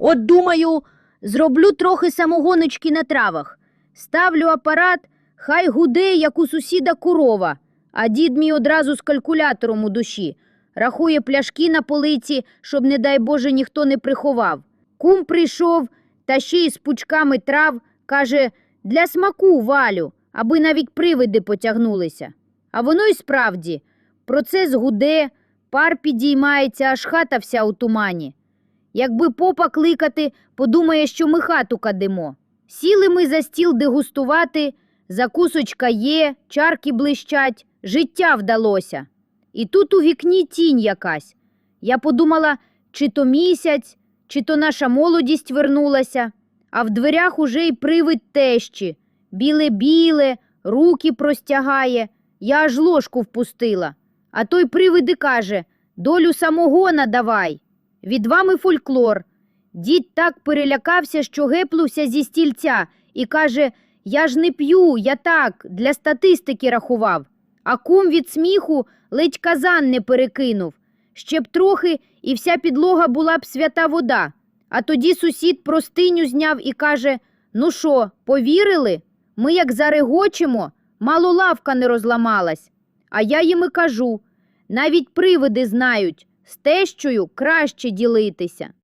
От думаю, зроблю трохи самогоночки на травах. Ставлю апарат, хай гуде, як у сусіда корова, а дід мій одразу з калькулятором у душі. Рахує пляшки на полиці, щоб, не дай Боже, ніхто не приховав. Кум прийшов, та ще й з пучками трав, каже, для смаку валю, аби навіть привиди потягнулися. А воно й справді, процес гуде, пар підіймається, аж хата вся у тумані. Якби попа кликати, подумає, що ми хату кадимо. Сіли ми за стіл дегустувати, закусочка є, чарки блищать, життя вдалося. І тут у вікні тінь якась. Я подумала, чи то місяць, чи то наша молодість вернулася, а в дверях уже й привид тещі. Біле-біле, руки простягає. Я аж ложку впустила. А той привид і каже: долю самогона давай. Від вами фольклор. Дід так перелякався, що гепнувся зі стільця і каже: Я ж не п'ю, я так, для статистики рахував. А кум від сміху ледь казан не перекинув. Ще б трохи, і вся підлога була б свята вода. А тоді сусід простиню зняв і каже: Ну що, повірили? Ми як зарегочемо, мало лавка не розламалась. А я їм і кажу: навіть привиди знають, з тещою краще ділитися.